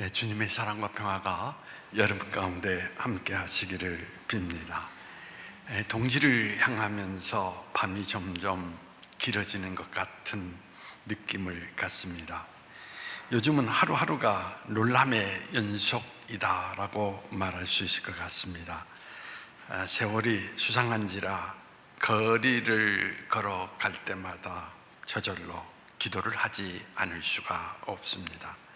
예, 주님의 사랑과 평화가 여러분 가운데 함께 하시기를 빕니다. 예, 동지를 향하면서 밤이 점점 길어지는 것 같은 느낌을 갖습니다. 요즘은 하루하루가 놀람의 연속이다라고 말할 수 있을 것 같습니다. 아, 세월이 수상한지라 거리를 걸어갈 때마다 저절로 기도를 하지 않을 수가 없습니다.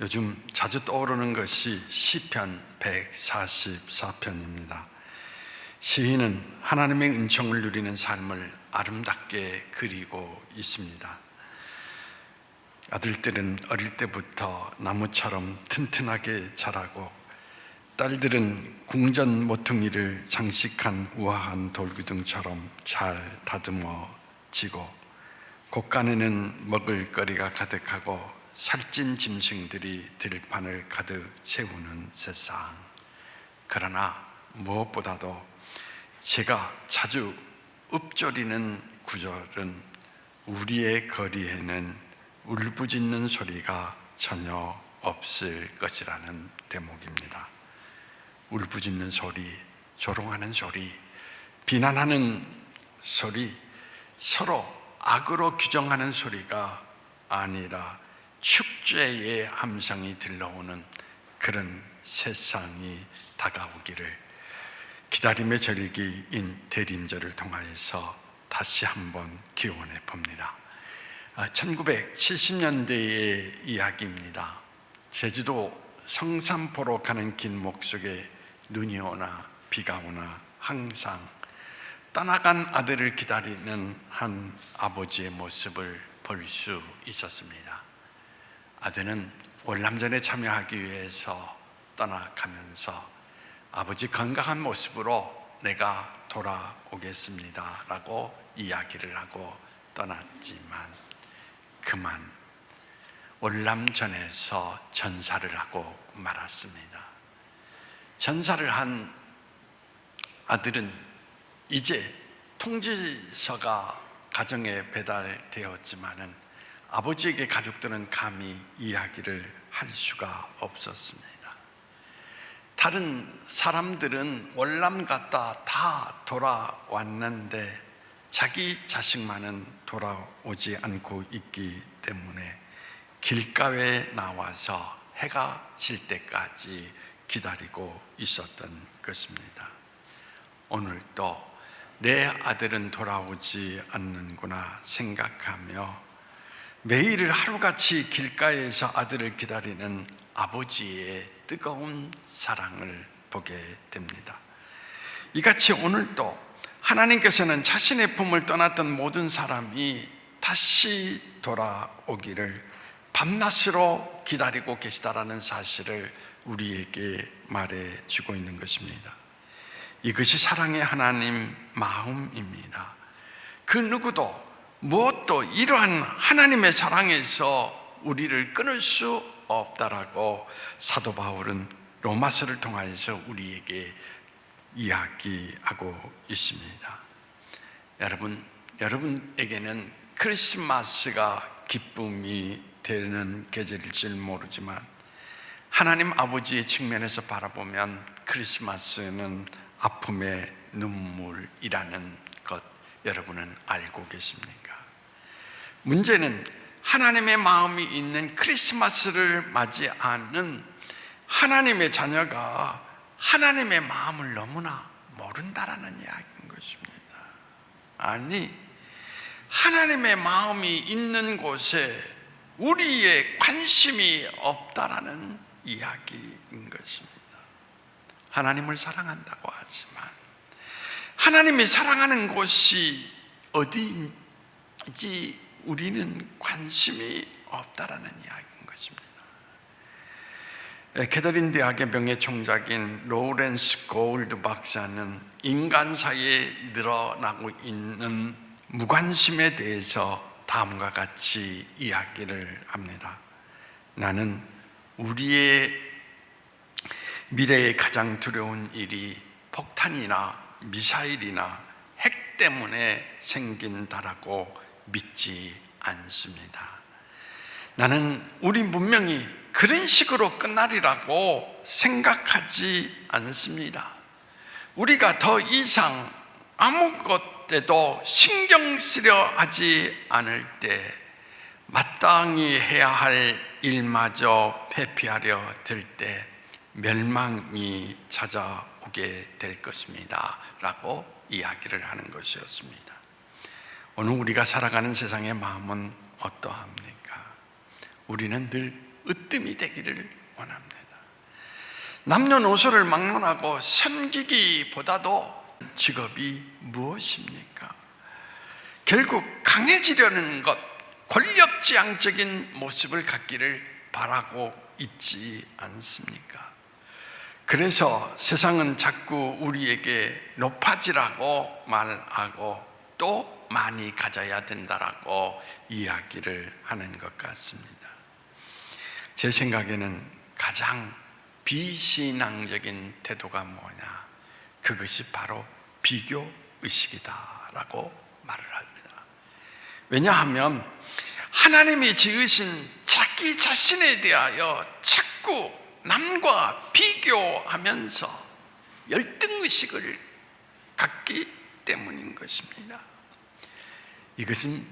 요즘 자주 떠오르는 것이 시편 144편입니다. 시인은 하나님의 은총을 누리는 삶을 아름답게 그리고 있습니다. 아들들은 어릴 때부터 나무처럼 튼튼하게 자라고 딸들은 궁전 모퉁이를 장식한 우아한 돌구등처럼 잘 다듬어지고 곳간에는 먹을 거리가 가득하고 살찐 짐승들이 들판을 가득 채우는 세상. 그러나 무엇보다도 제가 자주 읊조리는 구절은 우리의 거리에는 울부짖는 소리가 전혀 없을 것이라는 대목입니다. 울부짖는 소리, 조롱하는 소리, 비난하는 소리, 서로 악으로 규정하는 소리가 아니라 축제의 함성이 들려오는 그런 세상이 다가오기를 기다림의 절기인 대림절을 통하여서 다시 한번 기원해 봅니다. 1970년대의 이야기입니다. 제주도 성산포로 가는 길목 속에 눈이 오나 비가 오나 항상 떠나간 아들을 기다리는 한 아버지의 모습을 볼 수 있었습니다. 아들은 월남전에 참여하기 위해서 떠나가면서 아버지 건강한 모습으로 내가 돌아오겠습니다. 라고 이야기를 하고 떠났지만 그만 월남전에서 전사를 하고 말았습니다. 전사를 한 아들은 이제 통지서가 가정에 배달되었지만은 아버지에게 가족들은 감히 이야기를 할 수가 없었습니다. 다른 사람들은 월남 갔다 다 돌아왔는데 자기 자식만은 돌아오지 않고 있기 때문에 길가에 나와서 해가 질 때까지 기다리고 있었던 것입니다. 오늘도 내 아들은 돌아오지 않는구나 생각하며 매일 하루같이 길가에서 아들을 기다리는 아버지의 뜨거운 사랑을 보게 됩니다. 이같이 오늘도 하나님께서는 자신의 품을 떠났던 모든 사람이 다시 돌아오기를 밤낮으로 기다리고 계시다라는 사실을 우리에게 말해 주고 있는 것입니다. 이것이 사랑의 하나님 마음입니다. 그 누구도 무엇도 이러한 하나님의 사랑에서 우리를 끊을 수 없다라고 사도 바울은 로마서를 통하여서 우리에게 이야기하고 있습니다. 여러분, 여러분에게는 크리스마스가 기쁨이 되는 계절일지 모르지만 하나님 아버지의 측면에서 바라보면 크리스마스는 아픔의 눈물이라는 것 여러분은 알고 계십니까? 문제는 하나님의 마음이 있는 크리스마스를 맞이하는 하나님의 자녀가 하나님의 마음을 너무나 모른다라는 이야기인 것입니다. 아니, 하나님의 마음이 있는 곳에 우리의 관심이 없다라는 이야기인 것입니다. 하나님을 사랑한다고 하지만 하나님이 사랑하는 곳이 어디인지 우리는 관심이 없다라는 이야기인 것입니다. 캐더린 대학의 명예총장인 로렌스 고울드 박사는 인간사에 늘어나고 있는 무관심에 대해서 다음과 같이 이야기를 합니다. 나는 우리의 미래에 가장 두려운 일이 폭탄이나 미사일이나 핵 때문에 생긴다라고 믿지 않습니다. 나는 우리 문명이 그런 식으로 끝나리라고 생각하지 않습니다. 우리가 더 이상 아무것에도 신경 쓰려 하지 않을 때 마땅히 해야 할 일마저 회피하려 들 때 멸망이 찾아오게 될 것입니다. 라고 이야기를 하는 것이었습니다. 오늘 우리가 살아가는 세상의 마음은 어떠합니까? 우리는 늘 으뜸이 되기를 원합니다. 남녀노소를 막론하고 섬기기보다도 직업이 무엇입니까? 결국 강해지려는 것, 권력지향적인 모습을 갖기를 바라고 있지 않습니까? 그래서 세상은 자꾸 우리에게 높아지라고 말하고 또 많이 가져야 된다라고 이야기를 하는 것 같습니다. 제 생각에는 가장 비신앙적인 태도가 뭐냐? 그것이 바로 비교 의식이다라고 말을 합니다. 왜냐하면 하나님이 지으신 자기 자신에 대하여 자꾸 남과 비교하면서 열등 의식을 갖기 때문인 것입니다. 이것은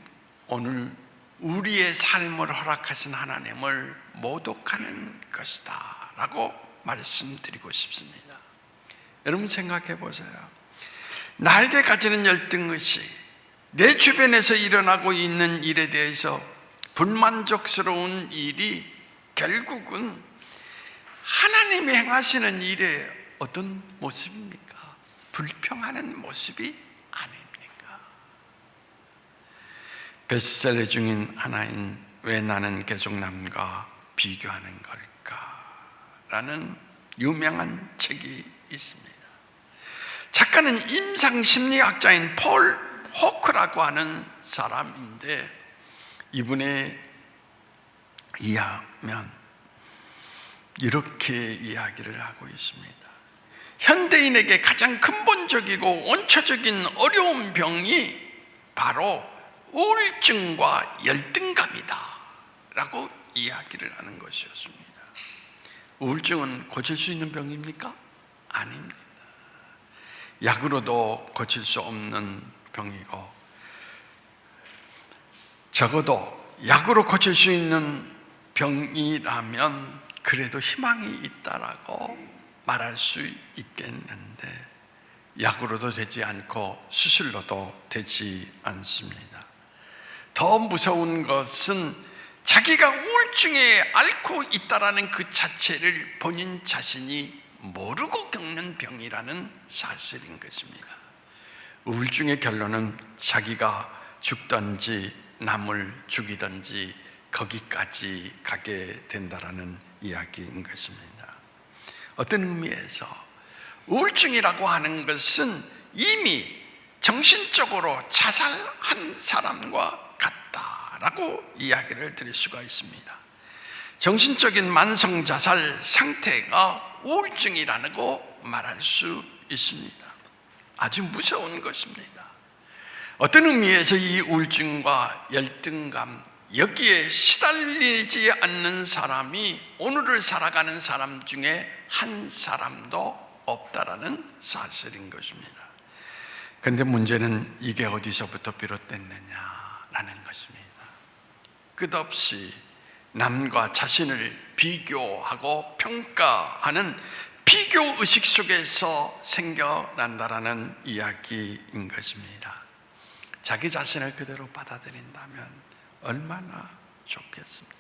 오늘 우리의 삶을 허락하신 하나님을 모독하는 것이다 라고 말씀드리고 싶습니다. 여러분 생각해 보세요. 나에게 가지는 열등의식, 내 주변에서 일어나고 있는 일에 대해서 불만족스러운 일이 결국은 하나님이 행하시는 일의 어떤 모습입니까? 불평하는 모습이 아닙니까? 베스트셀러 중인 하나인 왜 나는 계속 남과 비교하는 걸까? 라는 유명한 책이 있습니다. 작가는 임상 심리학자인 폴 호크라고 하는 사람인데 이분의 이야면 이렇게 이야기를 하고 있습니다. 현대인에게 가장 근본적이고 원초적인 어려운 병이 바로 우울증과 열등감이다 라고 이야기를 하는 것이었습니다. 우울증은 고칠 수 있는 병입니까? 아닙니다. 약으로도 고칠 수 없는 병이고 적어도 약으로 고칠 수 있는 병이라면 그래도 희망이 있다라고 말할 수 있겠는데 약으로도 되지 않고 수술로도 되지 않습니다. 더 무서운 것은 자기가 우울증에 앓고 있다라는 그 자체를 본인 자신이 모르고 겪는 병이라는 사실인 것입니다. 우울증의 결론은 자기가 죽든지 남을 죽이든지 거기까지 가게 된다라는 이야기인 것입니다. 어떤 의미에서 우울증이라고 하는 것은 이미 정신적으로 자살한 사람과 같다라고 이야기를 드릴 수가 있습니다. 정신적인 만성 자살 상태가 우울증이라고 말할 수 있습니다. 아주 무서운 것입니다. 어떤 의미에서 이 우울증과 열등감, 여기에 시달리지 않는 사람이 오늘을 살아가는 사람 중에 한 사람도 없다라는 사실인 것입니다. 그런데 문제는 이게 어디서부터 비롯됐느냐 라는 것입니다. 끝없이 남과 자신을 비교하고 평가하는 비교 의식 속에서 생겨난다라는 이야기인 것입니다. 자기 자신을 그대로 받아들인다면 얼마나 좋겠습니까?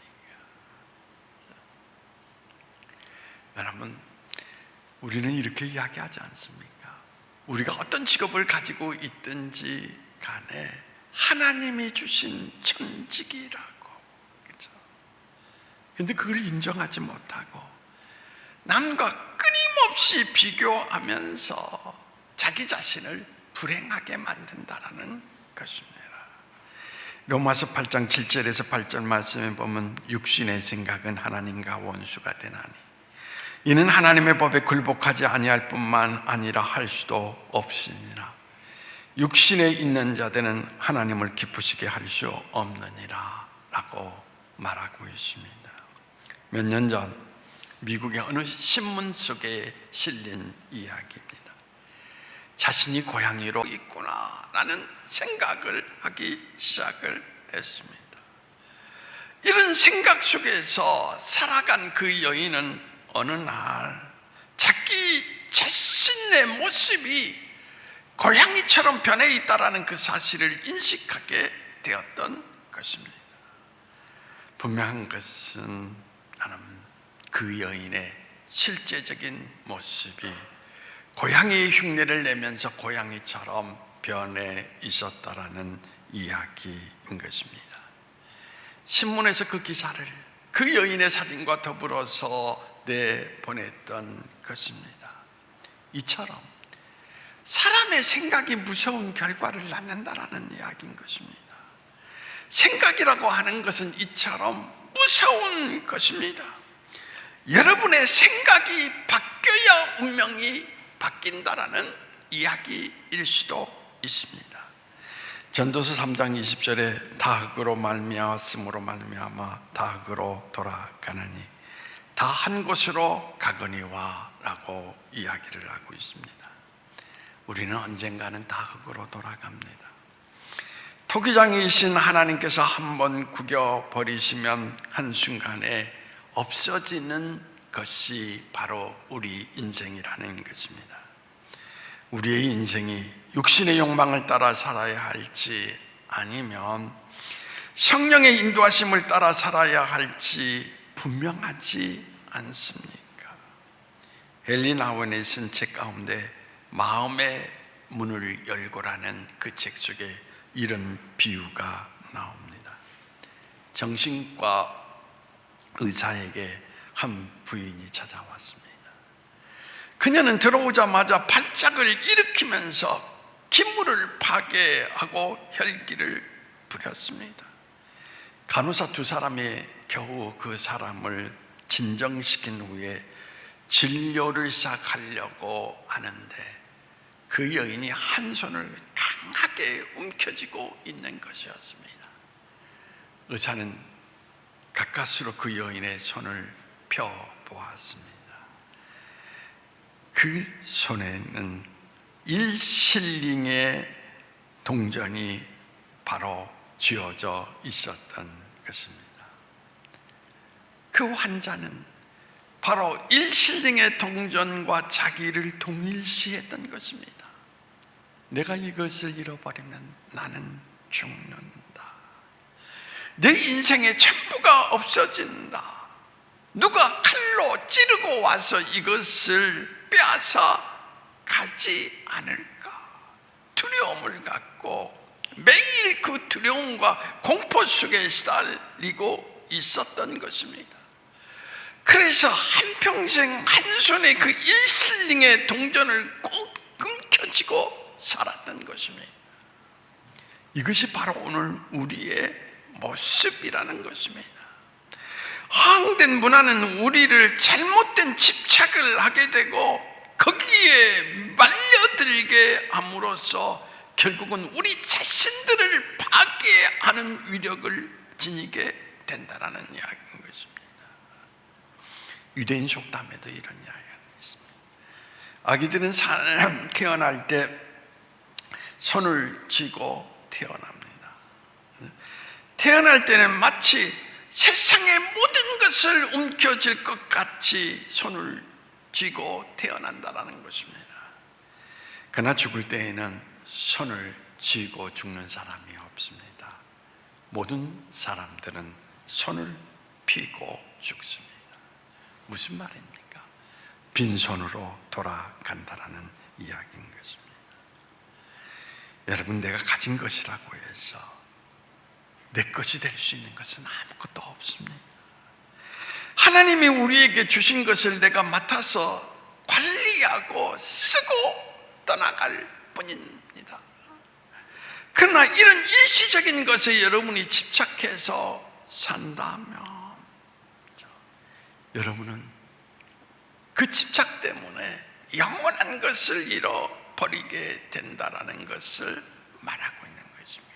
여러분, 우리는 이렇게 이야기하지 않습니까? 우리가 어떤 직업을 가지고 있든지 간에 하나님이 주신 천직이라고. 그렇죠? 근데 그걸 인정하지 못하고 남과 끊임없이 비교하면서 자기 자신을 불행하게 만든다라는 것입니다. 로마서 8장 7절에서 8절 말씀에 보면 육신의 생각은 하나님과 원수가 되나니 이는 하나님의 법에 굴복하지 아니할 뿐만 아니라 할 수도 없으니라 육신에 있는 자들은 하나님을 기쁘시게 할 수 없느니라 라고 말하고 있습니다 몇 년 전 미국의 어느 신문 속에 실린 이야기입니다. 자신이 고양이로 있구나라는 생각을 하기 시작을 했습니다. 이런 생각 속에서 살아간 그 여인은 어느 날 자기 자신의 모습이 고양이처럼 변해 있다라는 그 사실을 인식하게 되었던 것입니다. 분명한 것은 나는 그 여인의 실제적인 모습이 고양이의 흉내를 내면서 고양이처럼 변해 있었다라는 이야기인 것입니다. 신문에서 그 기사를 그 여인의 사진과 더불어서 내보냈던 것입니다. 이처럼 사람의 생각이 무서운 결과를 낳는다라는 이야기인 것입니다. 생각이라고 하는 것은 이처럼 무서운 것입니다. 여러분의 생각이 바뀌어야 운명이 바뀐다라는 이야기일 수도 있습니다. 전도서 3장 20절에 다흑으로 말미암았으므로 말미암아 다흑으로 돌아가느니 다 한 곳으로 가거니와라고 이야기를 하고 있습니다. 우리는 언젠가는 다흑으로 돌아갑니다. 토기장이신 하나님께서 한번 구겨 버리시면 한순간에 없어지는 것이 바로 우리 인생이라는 것입니다. 우리의 인생이 육신의 욕망을 따라 살아야 할지 아니면 성령의 인도하심을 따라 살아야 할지 분명하지 않습니까? 헬린 아원의 쓴책 가운데 마음의 문을 열고라는 그 책 속에 이런 비유가 나옵니다. 정신과 의사에게 한 부인이 찾아왔습니다. 그녀는 들어오자마자 발작을 일으키면서 기물을 파괴하고 혈기를 부렸습니다. 간호사 두 사람이 겨우 그 사람을 진정시킨 후에 진료를 시작하려고 하는데 그 여인이 한 손을 강하게 움켜쥐고 있는 것이었습니다. 의사는 가까스로 그 여인의 손을 펴 보았습니다. 그 손에는 일실링의 동전이 바로 쥐어져 있었던 것입니다. 그 환자는 바로 일실링의 동전과 자기를 동일시했던 것입니다. 내가 이것을 잃어버리면 나는 죽는다. 내 인생의 전부가 없어진다. 누가 칼로 찌르고 와서 이것을 빼앗아 가지 않을까? 두려움을 갖고 매일 그 두려움과 공포 속에 시달리고 있었던 것입니다. 그래서 한평생 한 손에 그 일실링의 동전을 꼭 움켜쥐고 살았던 것입니다. 이것이 바로 오늘 우리의 모습이라는 것입니다. 허황된 문화는 우리를 잘못된 집착을 하게 되고 거기에 말려들게 함으로써 결국은 우리 자신들을 파괴하는 위력을 지니게 된다라는 것입니다. 유대인 속담에도 이런 이야기가 있습니다. 아기들은 사람 태어날 때 손을 쥐고 태어납니다. 태어날 때는 마치 세상의 모든 것을 움켜쥘 것 같이 손을 쥐고 태어난다라는 것입니다. 그러나 죽을 때에는 손을 쥐고 죽는 사람이 없습니다. 모든 사람들은 손을 피고 죽습니다. 무슨 말입니까? 빈손으로 돌아간다라는 이야기인 것입니다. 여러분, 내가 가진 것이라고 해서 내 것이 될 수 있는 것은 아무것도 없습니다. 하나님이 우리에게 주신 것을 내가 맡아서 관리하고 쓰고 떠나갈 뿐입니다. 그러나 이런 일시적인 것에 여러분이 집착해서 산다면 여러분은 그 집착 때문에 영원한 것을 잃어버리게 된다라는 것을 말하고 있는 것입니다.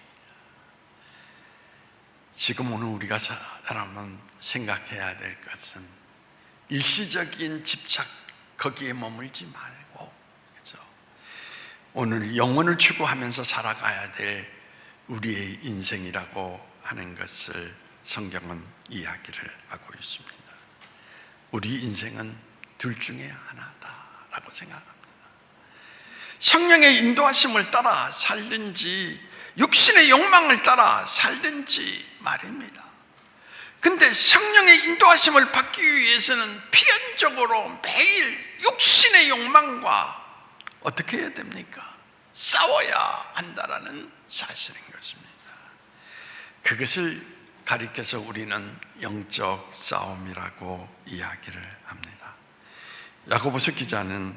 지금 오늘 우리가 사람은 생각해야 될 것은 일시적인 집착 거기에 머물지 말고 그죠? 오늘 영혼을 추구하면서 살아가야 될 우리의 인생이라고 하는 것을 성경은 이야기를 하고 있습니다. 우리 인생은 둘 중에 하나다라고 생각합니다. 성령의 인도하심을 따라 살든지 육신의 욕망을 따라 살든지 말입니다. 근데 성령의 인도하심을 받기 위해서는 필연적으로 매일 육신의 욕망과 어떻게 해야 됩니까? 싸워야 한다라는 사실인 것입니다. 그것을 가리켜서 우리는 영적 싸움이라고 이야기를 합니다. 야고보서 기자는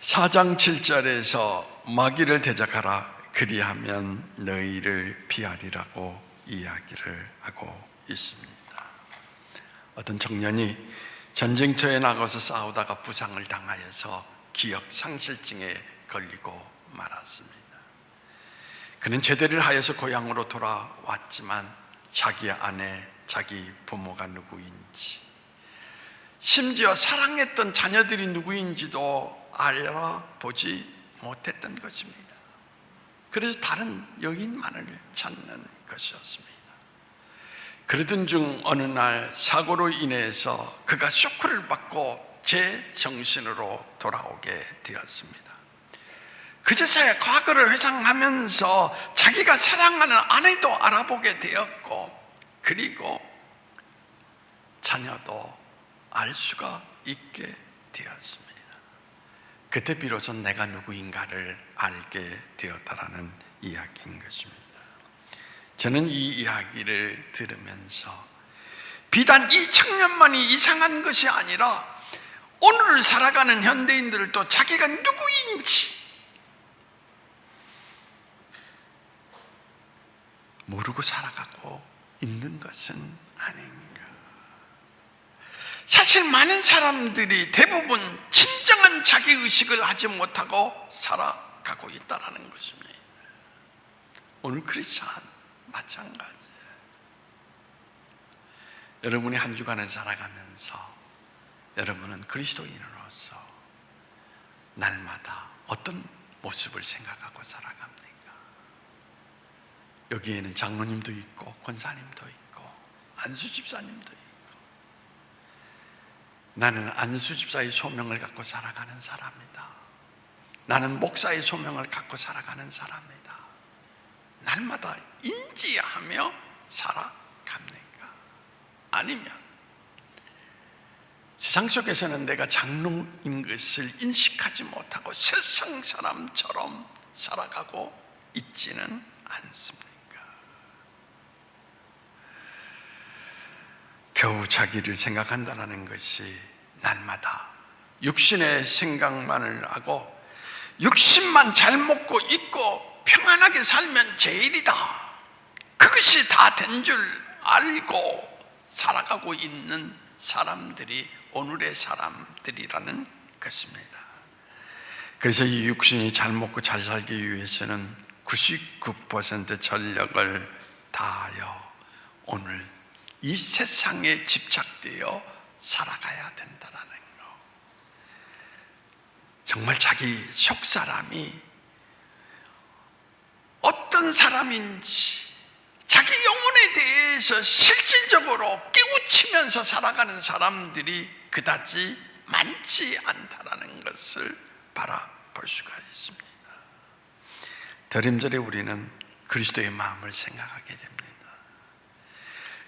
4장 7절에서 마귀를 대적하라 그리하면 너희를 피하리라고 이야기를 하고 있습니다. 어떤 청년이 전쟁터에 나가서 싸우다가 부상을 당하여서 기억 상실증에 걸리고 말았습니다. 그는 제대를 하여서 고향으로 돌아왔지만 자기 아내, 자기 부모가 누구인지, 심지어 사랑했던 자녀들이 누구인지도 알아보지 못했던 것입니다. 그래서 다른 여인만을 찾는 것이었습니다. 그러던 중 어느 날 사고로 인해서 그가 쇼크를 받고 제 정신으로 돌아오게 되었습니다. 그제서야 과거를 회상하면서 자기가 사랑하는 아내도 알아보게 되었고, 그리고 자녀도 알 수가 있게 되었습니다. 그때 비로소 내가 누구인가를 알게 되었다라는 이야기인 것입니다. 저는 이 이야기를 들으면서 비단 이 청년만이 이상한 것이 아니라 오늘을 살아가는 현대인들도 자기가 누구인지 모르고 살아가고 있는 것은 아닌가. 사실 많은 사람들이 대부분 진정한 자기 의식을 하지 못하고 살아가고 있다는 것입니다. 오늘 크리스찬 마찬가지예요. 여러분이 한 주간을 살아가면서 여러분은 그리스도인으로서 날마다 어떤 모습을 생각하고 살아갑니까? 여기에는 장로님도 있고 권사님도 있고 안수 집사님도 있고 나는 안수 집사의 소명을 갖고 살아가는 사람이다. 나는 목사의 소명을 갖고 살아가는 사람이다. 날마다 인지하며 살아갑니까? 아니면 세상 속에서는 내가 장로인 것을 인식하지 못하고 세상 사람처럼 살아가고 있지는 않습니까? 겨우 자기를 생각한다는 것이 날마다 육신의 생각만을 하고 육신만 잘 먹고 있고 평안하게 살면 제일이다. 그것이 다 된 줄 알고 살아가고 있는 사람들이 오늘의 사람들이라는 것입니다. 그래서 이 육신이 잘 먹고 잘 살기 위해서는 99% 전력을 다하여 오늘 이 세상에 집착되어 살아가야 된다는 거. 정말 자기 속 사람이 어떤 사람인지 자기 영혼에 대해서 실질적으로 깨우치면서 살아가는 사람들이 그다지 많지 않다라는 것을 바라볼 수가 있습니다. 드림절에 우리는 그리스도의 마음을 생각하게 됩니다.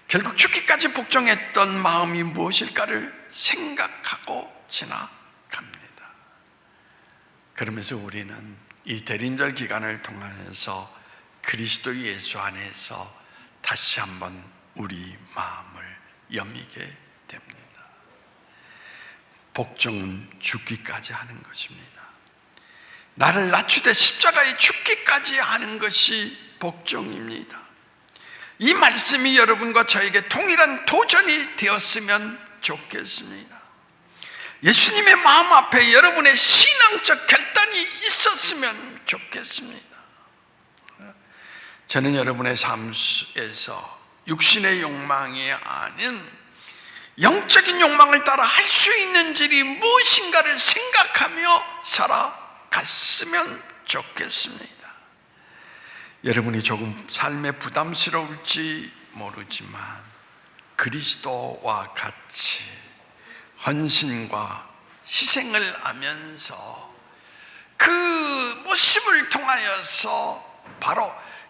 결국 죽기까지 복종했던 마음이 무엇일까를 생각하고 지나갑니다. 그러면서 우리는 이 대림절 기간을 통해서 그리스도 예수 안에서 다시 한번 우리 마음을 여미게 됩니다. 복종은 죽기까지 하는 것입니다. 나를 낮추되 십자가에 죽기까지 하는 것이 복종입니다. 이 말씀이 여러분과 저에게 동일한 도전이 되었으면 좋겠습니다. 예수님의 마음 앞에 여러분의 신앙적 결단이 있었으면 좋겠습니다. 저는 여러분의 삶에서 육신의 욕망이 아닌 영적인 욕망을 따라 할 수 있는 일이 무엇인가를 생각하며 살아갔으면 좋겠습니다. 여러분이 조금 삶에 부담스러울지 모르지만 그리스도와 같이 헌신과 희생을 하면서 그 모습을 통하여서 바로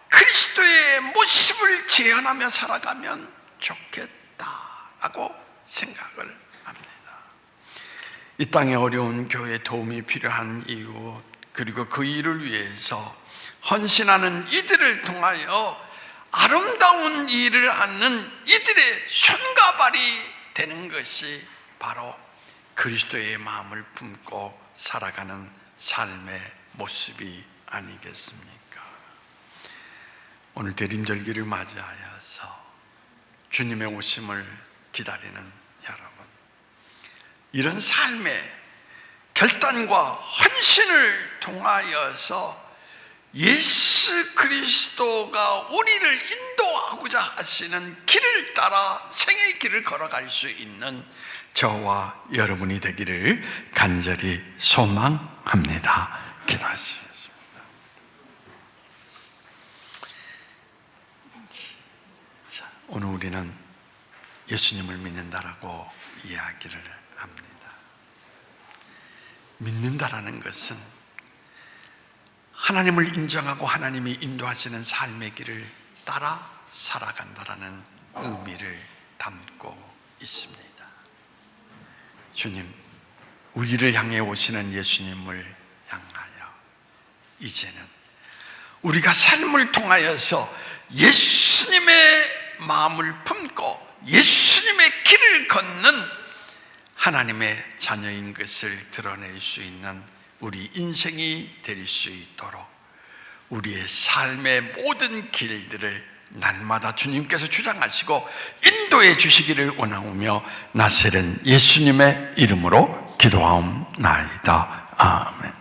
그리스도의 모습을 재현하며 살아가면 좋겠다라고 생각을 합니다. 이 땅에 어려운 교회 도움이 필요한 이유 그리고 그 일을 위해서 헌신하는 이들을 통하여 아름다운 일을 하는 이들의 손과 발이 되는 것이 바로 그리스도의 마음을 품고 살아가는 삶의 모습이 아니겠습니까? 오늘 대림절기를 맞이하여서 주님의 오심을 기다리는 여러분, 이런 삶의 결단과 헌신을 통하여서 예수 그리스도가 우리를 인도하고자 하시는 길을 따라 생의 길을 걸어갈 수 있는 저와 여러분이 되기를 간절히 소망합니다. 기도하시겠습니다. 자, 오늘 우리는 예수님을 믿는다라고 이야기를 합니다. 믿는다라는 것은 하나님을 인정하고 하나님이 인도하시는 삶의 길을 따라 살아간다라는 의미를 담고 있습니다. 주님, 우리를 향해 오시는 예수님을 향하여 이제는 우리가 삶을 통하여서 예수님의 마음을 품고 예수님의 길을 걷는 하나님의 자녀인 것을 드러낼 수 있는 우리 인생이 될 수 있도록 우리의 삶의 모든 길들을 날마다 주님께서 주장하시고 인도해 주시기를 원하오며 나세는 예수님의 이름으로 기도하옵나이다. 아멘.